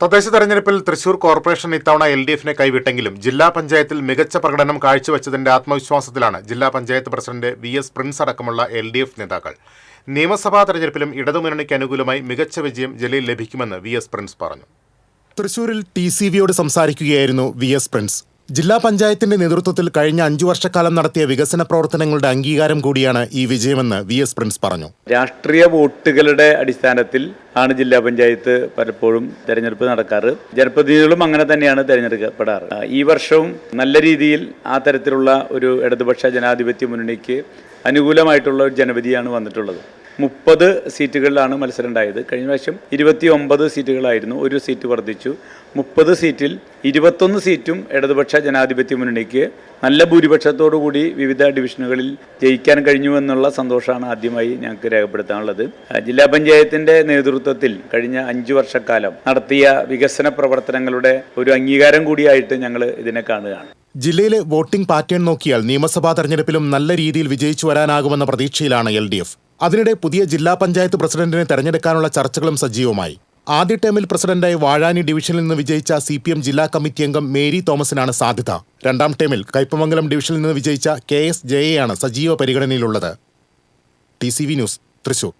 തദ്ദേശ തെരഞ്ഞെടുപ്പിൽ തൃശൂർ കോർപ്പറേഷൻ ഇത്തവണ എൽ ഡി എഫിനെ കൈവിട്ടെങ്കിലും ജില്ലാ പഞ്ചായത്തിൽ മികച്ച പ്രകടനം കാഴ്ചവെച്ചതിന്റെ ആത്മവിശ്വാസത്തിലാണ് ജില്ലാ panchayat president V S Prince അടക്കമുള്ള എൽ ഡി എഫ് നേതാക്കൾ. നിയമസഭാ തെരഞ്ഞെടുപ്പിലും ഇടതുമുന്നണിക്ക് അനുകൂലമായി മികച്ച വിജയം ജില്ലയിൽ ലഭിക്കുമെന്ന് വി എസ് പ്രിൻസ് പറഞ്ഞു. തൃശൂരിൽ ടി സി വിയോട് സംസാരിക്കുകയായിരുന്നു വി എസ് പ്രിൻസ്. ജില്ലാ പഞ്ചായത്തിന്റെ നേതൃത്വത്തിൽ കഴിഞ്ഞ അഞ്ചു വർഷക്കാലം നടത്തിയ വികസന പ്രവർത്തനങ്ങളുടെ അംഗീകാരം കൂടിയാണ് ഈ വിജയമെന്ന് വി എസ് പ്രിൻസ് പറഞ്ഞു. രാഷ്ട്രീയ വോട്ടുകളുടെ അടിസ്ഥാനത്തിൽ ആണ് ജില്ലാ പഞ്ചായത്ത് പലപ്പോഴും തെരഞ്ഞെടുപ്പ് നടക്കാറ്. ജനപ്രതിനിധികളും അങ്ങനെ തന്നെയാണ് തെരഞ്ഞെടുക്കപ്പെടാറ്. ഈ വർഷവും നല്ല രീതിയിൽ ആ തരത്തിലുള്ള ഒരു ഇടതുപക്ഷ ജനാധിപത്യ മുന്നണിക്ക് അനുകൂലമായിട്ടുള്ള ഒരു ജനവിധിയാണ് വന്നിട്ടുള്ളത്. മുപ്പത് സീറ്റുകളിലാണ് മത്സരം ഉണ്ടായത് കഴിഞ്ഞ പ്രാവശ്യം ഇരുപത്തി ഒമ്പത് സീറ്റുകളായിരുന്നു. ഒരു സീറ്റ് വർദ്ധിച്ചു. മുപ്പത് സീറ്റിൽ ഇരുപത്തൊന്ന് സീറ്റും ഇടതുപക്ഷ ജനാധിപത്യ മുന്നണിക്ക് നല്ല ഭൂരിപക്ഷത്തോടു കൂടി വിവിധ ഡിവിഷനുകളിൽ ജയിക്കാൻ കഴിഞ്ഞു എന്നുള്ള സന്തോഷമാണ് ആദ്യമായി ഞങ്ങൾക്ക് രേഖപ്പെടുത്താനുള്ളത്. ജില്ലാ പഞ്ചായത്തിന്റെ നേതൃത്വത്തിൽ കഴിഞ്ഞ അഞ്ചു വർഷക്കാലം നടത്തിയ വികസന പ്രവർത്തനങ്ങളുടെ ഒരു അംഗീകാരം കൂടിയായിട്ട് ഞങ്ങൾ ഇതിനെ കാണുകയാണ്. ജില്ലയിലെ വോട്ടിംഗ് പാറ്റേൺ നോക്കിയാൽ നിയമസഭാ തെരഞ്ഞെടുപ്പിലും നല്ല രീതിയിൽ വിജയിച്ചു വരാനാകുമെന്ന പ്രതീക്ഷയിലാണ് എൽ അതിനിടെ പുതിയ ജില്ലാ പഞ്ചായത്ത് പ്രസിഡന്റിനെ തെരഞ്ഞെടുക്കാനുള്ള ചർച്ചകളും സജീവമായി. ആദ്യ ടേമിൽ പ്രസിഡന്റായി വാഴാനി ഡിവിഷനിൽ നിന്ന് വിജയിച്ച സി പി എം ജില്ലാ കമ്മിറ്റി അംഗം മേരി തോമസിനാണ് സാധ്യത. രണ്ടാം ടേമിൽ കയ്പമംഗലം ഡിവിഷനിൽ നിന്ന് വിജയിച്ച കെ എസ് ജയയാണ് സജീവ പരിഗണനയിലുള്ളത്. T C V news Thrissur.